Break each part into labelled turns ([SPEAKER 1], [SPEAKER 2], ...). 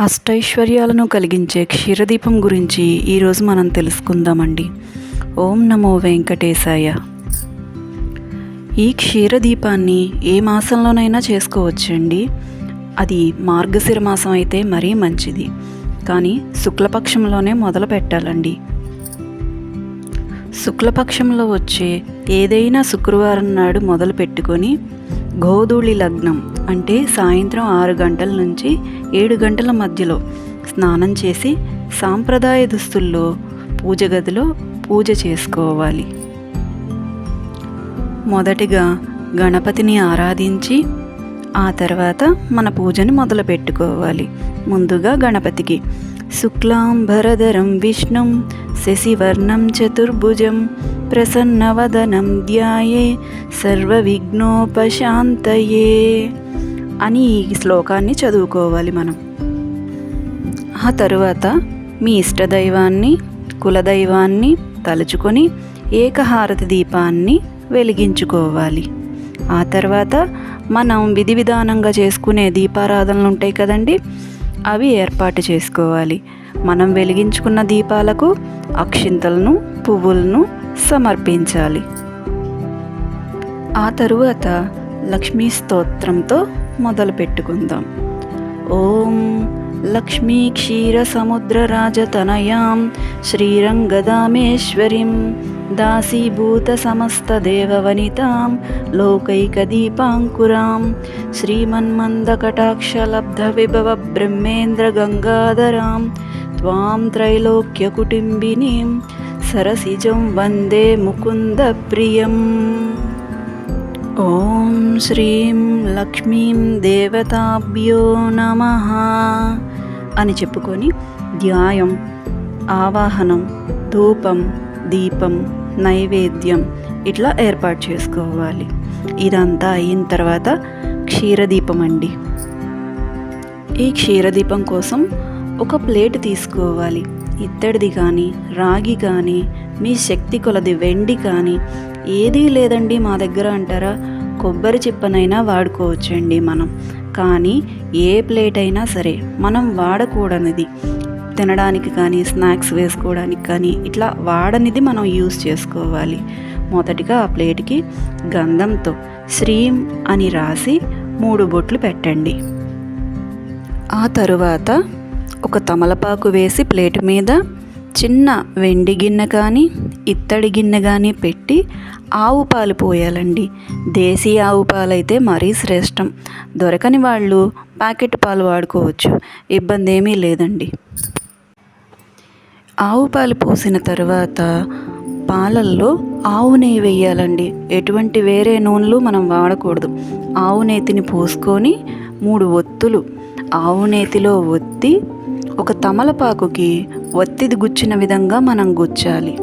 [SPEAKER 1] అష్టైశ్వర్యాలను కలిగించే క్షీరదీపం గురించి ఈరోజు మనం తెలుసుకుందామండి. ఓం నమో వెంకటేశాయ. ఈ క్షీరదీపాన్ని ఏ మాసంలోనైనా చేసుకోవచ్చండి. అది మార్గశిర మాసం అయితే మరీ మంచిది. కానీ శుక్లపక్షంలోనే మొదలు పెట్టాలండి. శుక్లపక్షంలో వచ్చే ఏదైనా శుక్రవారం నాడు మొదలు పెట్టుకొని గోధూళి లగ్నం అంటే సాయంత్రం ఆరు గంటల నుంచి ఏడు గంటల మధ్యలో స్నానం చేసి సాంప్రదాయ దుస్తుల్లో పూజ గదిలో పూజ చేసుకోవాలి. మొదటిగా గణపతిని ఆరాధించి ఆ తర్వాత మన పూజని మొదలు పెట్టుకోవాలి ముందుగా గణపతికి శుక్లాంబరధరం విష్ణుం శశివర్ణం చతుర్భుజం ప్రసన్నవదనం ధ్యాయే సర్వవిఘ్నోపశాంతయే అని ఈ శ్లోకాన్ని చదువుకోవాలి మనం. ఆ తరువాత మీ ఇష్టదైవాన్ని కులదైవాన్ని తలుచుకొని ఏకహారతి దీపాన్ని వెలిగించుకోవాలి. ఆ తర్వాత మనం విధి విధానంగా చేసుకునే దీపారాధనలు ఉంటాయి కదండి అవి ఏర్పాటు చేసుకోవాలి. మనం వెలిగించుకున్న దీపాలకు అక్షింతలను పువ్వులను సమర్పించాలి. ఆ తరువాత లక్ష్మీ స్తోత్రంతో మొదలు పెట్టుకుందాం ఓం లక్ష్మీ క్షీర సముద్ర రాజతనయాం శ్రీరంగదామేశ్వరీం దాసీభూత సమస్త దేవవనితాం లోకైకదీపాంకురాం శ్రీమన్మందకటాక్షలబ్ధ విభవ బ్రహ్మేంద్ర గంగాధరాం త్వాం త్రైలోక్యకుటుంబినీం సరసిజం వందే ముకుంద ప్రియం ఓం శ్రీం లక్ష్మీం దేవతాభ్యో నమ అని చెప్పుకొని ధ్యాయం ఆవాహనం ధూపం దీపం నైవేద్యం ఇట్లా ఏర్పాటు చేసుకోవాలి. ఇదంతా అయిన తర్వాత క్షీరదీపం అండి. ఈ క్షీరదీపం కోసం ఒక ప్లేట్ తీసుకోవాలి. ఇత్తడిది కానీ రాగి కానీ మీ శక్తి కొలది వెండి కానీ ఏదీ లేదండి మా దగ్గర అంటారా? కొబ్బరి చిప్పనైనా వాడుకోవచ్చండి మనం. కానీ ఏ ప్లేట్ అయినా సరే మనం వాడకూడనిది. తినడానికి కానీ స్నాక్స్ వేసుకోవడానికి కానీ ఇట్లా వాడనిది మనం యూస్ చేసుకోవాలి. మొదటిగా ఆ ప్లేట్కి గంధంతో శ్రీం అని రాసి మూడు బొట్లు పెట్టండి. ఆ తరువాత ఒక తమలపాకు వేసి ప్లేట్ మీద చిన్న వెండి గిన్నె కానీ ఇత్తడి గిన్నె కానీ పెట్టి ఆవు పాలు పోయాలండి. దేశీ ఆవు పాలైతే మరీ శ్రేష్టం. దొరకని వాళ్ళు ప్యాకెట్ పాలు వాడుకోవచ్చు. ఇబ్బంది ఏమీ లేదండి. ఆవు పాలు పోసిన తర్వాత పాలల్లో ఆవు నెయ్యి వేయాలండి. ఎటువంటి వేరే నూనెలు మనం వాడకూడదు. ఆవు నేతిని పోసుకొని మూడు ఒత్తులు ఆవు నేతిలో ఒత్తి ఒక తమలపాకుకి ఒత్తిది గుచ్చిన విధంగా మనం గుచ్చాలి.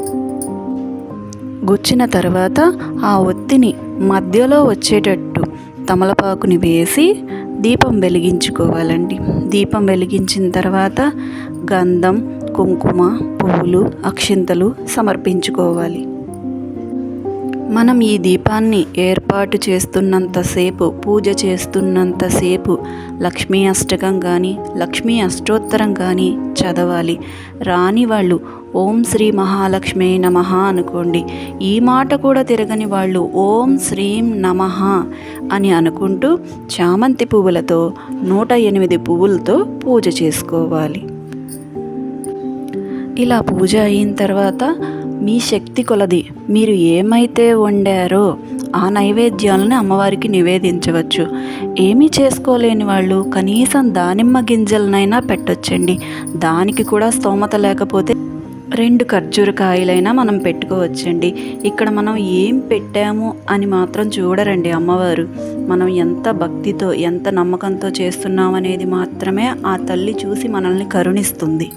[SPEAKER 1] గుచ్చిన తర్వాత ఆ ఒత్తిని మధ్యలో వచ్చేటట్టు తమలపాకుని వేసి దీపం వెలిగించుకోవాలండి. దీపం వెలిగించిన తర్వాత గంధం కుంకుమ పువ్వులు అక్షింతలు సమర్పించుకోవాలి. మనం ఈ దీపాన్ని ఏర్పాటు చేస్తున్నంతసేపు పూజ చేస్తున్నంతసేపు లక్ష్మీ అష్టకం కానీ లక్ష్మీ అష్టోత్తరం కానీ చదవాలి. రాని వాళ్ళు ఓం శ్రీ మహాలక్ష్మి నమ అనుకోండి. ఈ మాట కూడా తిరగని వాళ్ళు ఓం శ్రీం నమ అని అనుకుంటూ చామంతి పువ్వులతో నూట ఎనిమిది పువ్వులతో పూజ చేసుకోవాలి. ఇలా పూజ అయిన తర్వాత మీ శక్తి కొలది. మీరు ఏమైతే వండారో ఆ నైవేద్యాలను అమ్మవారికి నివేదించవచ్చు. ఏమీ చేసుకోలేని వాళ్ళు కనీసం దానిమ్మ గింజలనైనా పెట్టొచ్చండి. దానికి కూడా స్తోమత లేకపోతే రెండు ఖర్జూరకాయలైనా మనం పెట్టుకోవచ్చండి. ఇక్కడ మనం ఏం పెట్టాము అని మాత్రం చూడరండి అమ్మవారు. మనం ఎంత భక్తితో ఎంత నమ్మకంతో చేస్తున్నాం అనేది మాత్రమే ఆ తల్లి చూసి మనల్ని కరుణిస్తుంది.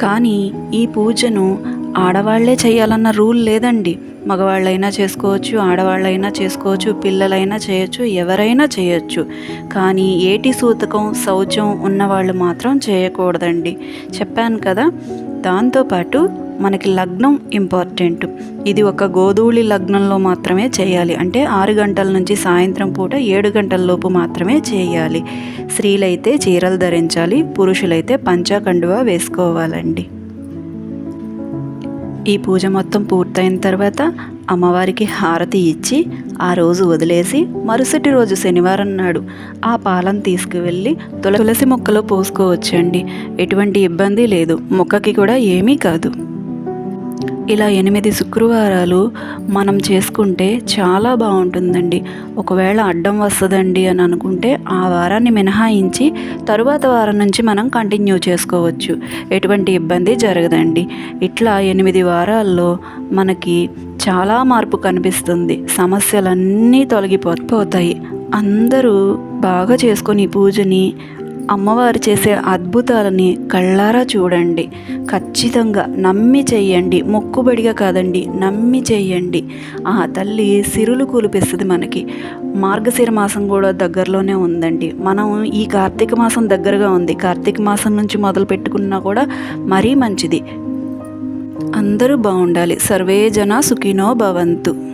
[SPEAKER 1] కానీ ఈ పూజను ఆడవాళ్ళే చేయాలన్న రూల్ లేదండి. మగవాళ్ళైనా చేసుకోవచ్చు ఆడవాళ్ళైనా చేసుకోవచ్చు పిల్లలైనా చేయొచ్చు ఎవరైనా చేయొచ్చు. కానీ ఏటి సూతకం శౌచం ఉన్నవాళ్ళు మాత్రం చేయకూడదండి. చెప్పాను కదా దాంతోపాటు మనకి లగ్నం ఇంపార్టెంట్. ఇది ఒక గోధూళి లగ్నంలో మాత్రమే చేయాలి. అంటే ఆరు గంటల నుంచి సాయంత్రం పూట ఏడు గంటల లోపు మాత్రమే చేయాలి. స్త్రీలైతే చీరలు ధరించాలి పురుషులైతే పంచాకండువా వేసుకోవాలండి. ఈ పూజ మొత్తం పూర్తయిన తర్వాత అమ్మవారికి హారతి ఇచ్చి ఆ రోజు వదిలేసి మరుసటి రోజు శనివారం నాడు ఆ పాలను తీసుకువెళ్ళి తుల తులసి మొక్కలో పోసుకోవచ్చండి. ఎటువంటి ఇబ్బంది లేదు. మొక్కకి కూడా ఏమీ కాదు. ఇలా ఎనిమిది శుక్రవారాలు మనం చేసుకుంటే చాలా బాగుంటుందండి. ఒకవేళ అడ్డం వస్తుందండి అని అనుకుంటే ఆ వారాన్ని మినహాయించి తరువాత వారం నుంచి మనం కంటిన్యూ చేసుకోవచ్చు. ఎటువంటి ఇబ్బంది జరగదండి. ఇట్లా ఎనిమిది వారాల్లో మనకి చాలా మార్పు కనిపిస్తుంది. సమస్యలన్నీ తొలగిపోతాయి అందరూ బాగా చేసుకొని పూజని అమ్మవారు చేసే అద్భుతాలని కళ్ళారా చూడండి. ఖచ్చితంగా నమ్మి చెయ్యండి. మొక్కుబడిగా కాదండి నమ్మి చెయ్యండి. ఆ తల్లి సిరులు కూలిపిస్తుంది మనకి. మార్గశిర మాసం కూడా దగ్గరలోనే ఉందండి. మనం ఈ కార్తీక మాసం దగ్గరగా ఉంది. కార్తీక మాసం నుంచి మొదలు పెట్టుకున్నా కూడా మరీ మంచిది. అందరూ బాగుండాలి. సర్వే జన సుఖినో భవంతు.